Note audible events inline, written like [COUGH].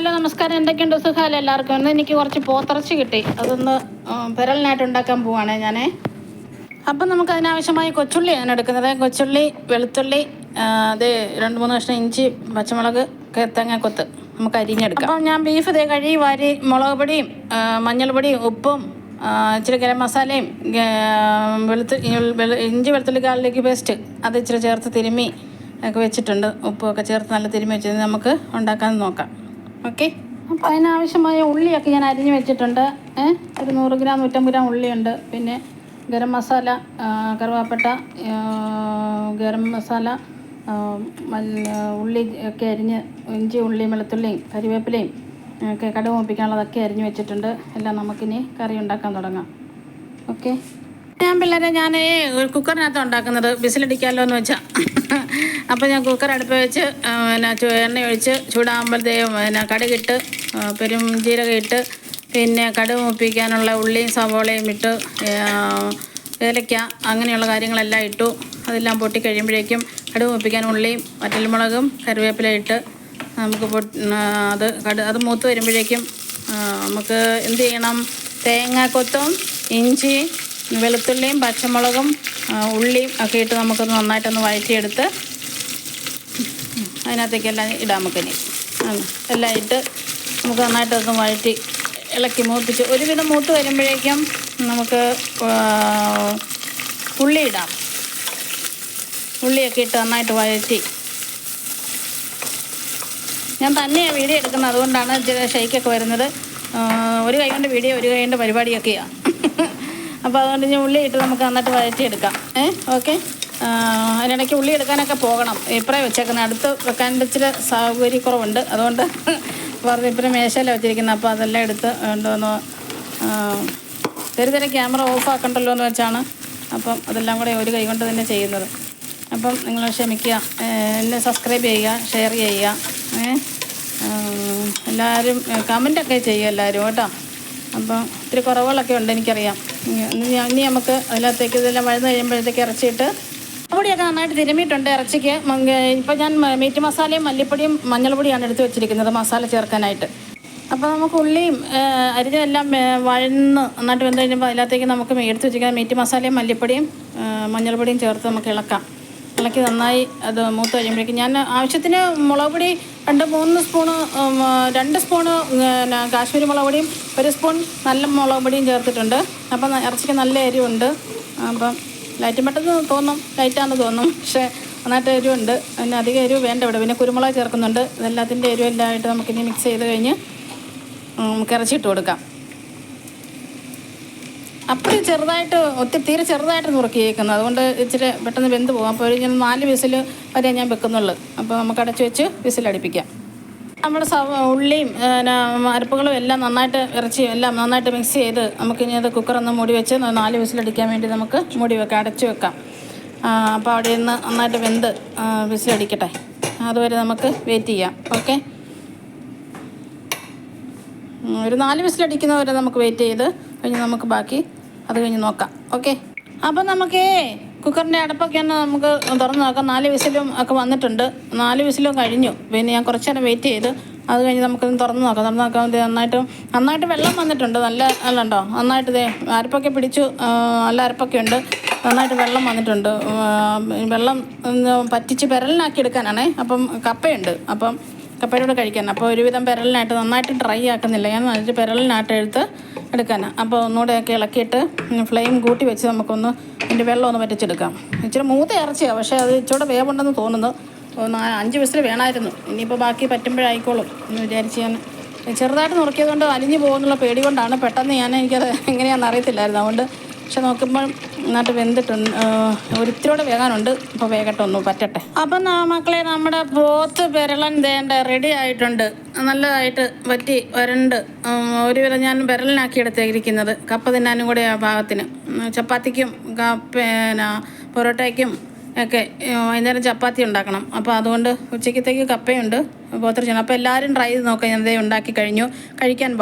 Hello നമസ്കാരം. എന്തൊക്കെയുണ്ട് സുഖാലം എല്ലാവർക്കും? ഇന്ന് എനിക്ക് കുറച്ച് പോത്തിറച്ചി കിട്ടി. അതൊന്ന് പെരലിനായിട്ട് ഉണ്ടാക്കാൻ പോവാണേ ഞാനേ. അപ്പം നമുക്ക് അതിനാവശ്യമായ കൊച്ചുള്ളി ഞാൻ എടുക്കുന്നത്. കൊച്ചുള്ളി വെളുത്തുള്ളി അത് രണ്ട് മൂന്ന് കഷ്ണം ഇഞ്ചി പച്ചമുളക് തേങ്ങ കൊത്ത് നമുക്ക് അരിഞ്ഞെടുക്കാം. അപ്പം ഞാൻ ബീഫ് ഇതേ കഴുകി വാരി മുളക് പൊടിയും മഞ്ഞൾപ്പൊടിയും ഉപ്പും ഇച്ചിരി ഗരം മസാലയും വെളുത്ത് വെളുത്തു ഇഞ്ചി വെളുത്തുള്ളി കാലിലേക്ക് പേസ്റ്റ് അത് ഇച്ചിരി ചേർത്ത് തിരുമ്മി ഒക്കെ വെച്ചിട്ടുണ്ട്. ഉപ്പൊക്കെ ചേർത്ത് നല്ല തിരുമ്മി വെച്ചിട്ട് നമുക്ക് ഉണ്ടാക്കാൻ നോക്കാം. ഓക്കെ. അപ്പോൾ അതിനാവശ്യമായ ഉള്ളിയൊക്കെ ഞാൻ അരിഞ്ഞ് വെച്ചിട്ടുണ്ട്. ഒരു നൂറ് ഗ്രാം നൂറ്റമ്പത് ഗ്രാം ഉള്ളിയുണ്ട്. പിന്നെ ഗരം മസാല കറുവാപ്പട്ട ഗരം മസാല ഉള്ളി ഒക്കെ അരിഞ്ഞ് ഇഞ്ചി ഉള്ളിയും വെളുത്തുള്ളിയും കരിവേപ്പിലയും ഒക്കെ കടുക് മുപ്പിക്കാനുള്ളതൊക്കെ അരിഞ്ഞ് വെച്ചിട്ടുണ്ട്. എല്ലാം നമുക്കിനി കറി ഉണ്ടാക്കാൻ തുടങ്ങാം. ഓക്കെ. ഞാൻ പിള്ളേരെ ഞാൻ കുക്കറിനകത്ത് ഉണ്ടാക്കുന്നത് വിസിലടിക്കാമല്ലോ എന്ന് വെച്ചാൽ അപ്പോൾ ഞാൻ കുക്കർ അടുപ്പ് വെച്ച് പിന്നെ എണ്ണ ഒഴിച്ച് ചൂടാകുമ്പോഴത്തേക്കും പിന്നെ കടുകിട്ട് പെരും ജീരകം ഇട്ട് പിന്നെ കടുക് മുപ്പിക്കാനുള്ള ഉള്ളിയും സവോളയും ഇട്ട് ഏലയ്ക്ക അങ്ങനെയുള്ള കാര്യങ്ങളെല്ലാം ഇട്ടു. അതെല്ലാം പൊട്ടി കഴിയുമ്പോഴേക്കും കടുക് മുപ്പിക്കാൻ ഉള്ളിയും വറ്റൽമുളകും കറിവേപ്പില ഇട്ട് നമുക്ക് അത് കടു അത് മൂത്ത് വരുമ്പോഴേക്കും നമുക്ക് എന്ത് ചെയ്യണം? തേങ്ങാക്കൊത്തും ഇഞ്ചി വെളുത്തുള്ളിയും പച്ചമുളകും ഉള്ളിയും ഒക്കെ ഇട്ട് നമുക്കൊന്ന് നന്നായിട്ടൊന്ന് വഴറ്റിയെടുത്ത് അതിനകത്തേക്കെല്ലാം ഇടാം നമുക്കിനി എല്ലാം ഇട്ട് നമുക്ക് നന്നായിട്ടൊന്ന് വഴറ്റി ഇളക്കി മൂപ്പിച്ച് ഒരുവിധം മൂത്ത് വരുമ്പോഴേക്കും നമുക്ക് ഉള്ളി ഇടാം. ഉള്ളിയൊക്കെ ഇട്ട് നന്നായിട്ട് വഴറ്റി. ഞാൻ തന്നെയാണ് വീഡിയോ എടുക്കുന്നത് അതുകൊണ്ടാണ് ഇച്ചിരി ഷെയ്ക്കൊക്കെ വരുന്നത്. ഒരു കൈ കൊണ്ട് വീഡിയോ ഒരു കൈ കൊണ്ട് പരിപാടിയൊക്കെയാണ് അപ്പോൾ അതുകൊണ്ട് ഞാൻ ഉള്ളി ഇട്ട് നമുക്ക് നന്നായിട്ട് വഴറ്റിയെടുക്കാം. ഏ ഓക്കെ. അതിനിടയ്ക്ക് ഉള്ളി എടുക്കാനൊക്കെ പോകണം. ഇപ്പറേ വെച്ചേക്കുന്നത് അടുത്ത് വെക്കാൻ ഇച്ചിരി സൗകര്യക്കുറവുണ്ട് അതുകൊണ്ട് [LAUGHS] വെറുതെ ഇപ്പറേ മേശയിലാണ് വെച്ചിരിക്കുന്നത് അപ്പോൾ അതെല്ലാം എടുത്ത് എന്തോന്ന് തെരുതെരെ ക്യാമറ ഓഫ് ആക്കണ്ടല്ലോ എന്ന് വെച്ചാണ് അപ്പം അതെല്ലാം കൂടെ ഒരു കൈ കൊണ്ട് തന്നെ ചെയ്യുന്നത്. അപ്പം നിങ്ങൾ ക്ഷമിക്കുക. എന്നെ സബ്സ്ക്രൈബ് ചെയ്യുക ഷെയർ ചെയ്യുക. എല്ലാവരും കമന്റൊക്കെ ചെയ്യുക എല്ലാവരും കേട്ടോ. അപ്പം ഇത്തിരി കുറവുകളൊക്കെ ഉണ്ട് എനിക്കറിയാം. ഇനി നമുക്ക് അതിനകത്തേക്ക് ഇതെല്ലാം വഴുന്ന് കഴിയുമ്പോഴത്തേക്ക് ഇറച്ചിയിട്ട് പൊടിയൊക്കെ നന്നായിട്ട് തിരുമിയിട്ടുണ്ട് ഇറച്ചിക്ക്. ഇപ്പം ഞാൻ മീറ്റ് മസാലയും മല്ലിപ്പൊടിയും മഞ്ഞൾപ്പൊടിയാണ് എടുത്ത് വെച്ചിരിക്കുന്നത് മസാല ചേർക്കാനായിട്ട്. അപ്പോൾ നമുക്ക് ഉള്ളിയും അരിഞ്ഞതെല്ലാം വഴന്ന് നന്നായിട്ട് വെന്ത് കഴിയുമ്പോൾ അതിനകത്തേക്ക് നമുക്ക് എടുത്ത് വെച്ചിരിക്കുന്ന മീറ്റ് മസാലയും മല്ലിപ്പൊടിയും മഞ്ഞൾപ്പൊടിയും ചേർത്ത് നമുക്ക് ഇളക്കാം. ഇളക്കി നന്നായി അത് മൂത്ത് കഴിയുമ്പോഴേക്കും ഞാൻ ആവശ്യത്തിന് മുളക് പൊടി രണ്ട് മൂന്ന് സ്പൂണ് രണ്ട് സ്പൂണ് പിന്നെ കാശ്മീരി മുളക് പൊടിയും ഒരു സ്പൂൺ നല്ല മുളക് പൊടിയും ചേർത്തിട്ടുണ്ട്. അപ്പം ഇറച്ചിക്ക് നല്ല എരിവുണ്ട്. അപ്പം ലൈറ്റും പെട്ടെന്ന് തോന്നും ലൈറ്റാന്ന് തോന്നും പക്ഷേ നന്നായിട്ട് എരിവുണ്ട്. പിന്നെ അധികം എരിവ് വേണ്ട ഇവിടെ. പിന്നെ കുരുമുളക് ചേർക്കുന്നുണ്ട്. ഇതെല്ലാത്തിന്റെ എരിവെല്ലാം ആയിട്ട് നമുക്കിനി മിക്സ് ചെയ്ത് കഴിഞ്ഞ് നമുക്ക് നമുക്ക് ഇറച്ചിട്ട് കൊടുക്കാം. അപ്പോൾ ചെറുതായിട്ട് ഒത്തിരി തീരെ ചെറുതായിട്ട് നുറുക്കി കേൾക്കുന്നത് അതുകൊണ്ട് ഇച്ചിരി പെട്ടെന്ന് വെന്ത് പോകും. അപ്പോൾ ഒരു നാല് വിസിൽ വരെ ഞാൻ വെക്കുന്നുള്ളൂ. അപ്പോൾ നമുക്ക് അടച്ചു വെച്ച് വിസിലടിപ്പിക്കാം നമ്മുടെ സവ ഉള്ളിയും പിന്നെ അരപ്പുകളും എല്ലാം നന്നായിട്ട് ഇറച്ചിയും എല്ലാം നന്നായിട്ട് മിക്സ് ചെയ്ത് നമുക്ക് ഇനി അത് കുക്കറൊന്ന് മൂടി വെച്ച് നാല് വിസിലടിക്കാൻ വേണ്ടി നമുക്ക് മൂടി വെക്കാം അടച്ചു വെക്കാം. അപ്പോൾ അവിടെ നിന്ന് നന്നായിട്ട് വെന്ത് വിസിലടിക്കട്ടെ അതുവരെ നമുക്ക് വെയിറ്റ് ചെയ്യാം. ഓക്കെ ഒരു നാല് വിസിലടിക്കുന്നവരെ നമുക്ക് വെയിറ്റ് ചെയ്ത് കഴിഞ്ഞ് നമുക്ക് ബാക്കി അത് കഴിഞ്ഞ് നോക്കാം. ഓക്കെ അപ്പം നമുക്ക് കുക്കറിന്റെ അടപ്പൊക്കെ ഒന്ന് നമുക്ക് തുറന്ന് നോക്കാം. നാല് വിസിലും ഒക്കെ വന്നിട്ടുണ്ട്. നാല് വിസിലും കഴിഞ്ഞു. പിന്നെ ഞാൻ കുറച്ച് നേരം വെയിറ്റ് ചെയ്ത് അത് കഴിഞ്ഞ് നമുക്കൊന്ന് തുറന്ന് നോക്കാം. തുറന്ന് വേണ്ടി നന്നായിട്ട് നന്നായിട്ട് വെള്ളം വന്നിട്ടുണ്ട്. നല്ല അല്ലണ്ടോ? നന്നായിട്ട് ഇതേ അരപ്പൊക്കെ പിടിച്ചു. നല്ല അരപ്പൊക്കെ ഉണ്ട്. നന്നായിട്ട് വെള്ളം വന്നിട്ടുണ്ട്. വെള്ളം പറ്റിച്ച് പെരലിനാക്കി എടുക്കാനാണേ. അപ്പം കപ്പയുണ്ട്. അപ്പം കപ്പയുടെ കഴിക്കാൻ. അപ്പോൾ ഒരുവിധം പെരലിനായിട്ട് നന്നായിട്ട് ഡ്രൈ ആക്കുന്നില്ല. ഞാൻ നന്നായിട്ട് പെരലിനായിട്ട് എടുത്ത് എടുക്കാനാണ് അപ്പോൾ ഒന്നുകൂടെയൊക്കെ ഇളക്കിയിട്ട് ഫ്ലെയിം കൂട്ടി വെച്ച് നമുക്കൊന്ന് ഇതിന്റെ വെള്ളം ഒന്ന് വറ്റിച്ചെടുക്കാം. ഇച്ചിരി മൂത്ത ഇറച്ചിയാണ് പക്ഷേ അത് ഇച്ചിരി വേവുണ്ടെന്ന് തോന്നുന്നു. ഒന്ന് അഞ്ച് വിസിൽ വേണമായിരുന്നു. ഇനിയിപ്പോൾ ബാക്കി പറ്റുമ്പോഴായിക്കോളും എന്ന് വിചാരിച്ച് ഞാൻ ചെറുതായിട്ട് നുറുക്കിയത് കൊണ്ട് അലിഞ്ഞു പോകുന്നുള്ള പേടി കൊണ്ടാണ് പെട്ടെന്ന് ഞാൻ എനിക്കത് എങ്ങനെയാണെന്ന് അറിയത്തില്ലായിരുന്നു. അതുകൊണ്ട് പക്ഷെ നോക്കുമ്പോൾ നന്നായിട്ട് വെന്തിട്ടുണ്ട്. ഒരിത്തിരിയോടെ വേകാനുണ്ട്. ഇപ്പോൾ വേഗട്ടെ ഒന്ന് പറ്റട്ടെ. അപ്പം മക്കളെ നമ്മുടെ പോത്ത് പെരളൻ തേണ്ട റെഡി ആയിട്ടുണ്ട്. നല്ലതായിട്ട് വറ്റി വരണ്ട്. ഒരു ഒരുവിധം ഞാൻ പെരലിനാക്കി എടുത്തേക്കിരിക്കുന്നത്. കപ്പ തിന്നാനും കൂടെ ആ ഭാഗത്തിന് ചപ്പാത്തിക്കും പിന്നെ പൊറോട്ടയ്ക്കും ഒക്കെ വൈകുന്നേരം ചപ്പാത്തി ഉണ്ടാക്കണം. അപ്പോൾ അതുകൊണ്ട് ഉച്ചക്കത്തേക്ക് കപ്പയുണ്ട്. പോത്തിറച്ചി അപ്പോൾ എല്ലാവരും ട്രൈ ചെയ്ത് നോക്കാം ഞാൻ ദേ ഉണ്ടാക്കി കഴിഞ്ഞു. കഴിക്കാൻ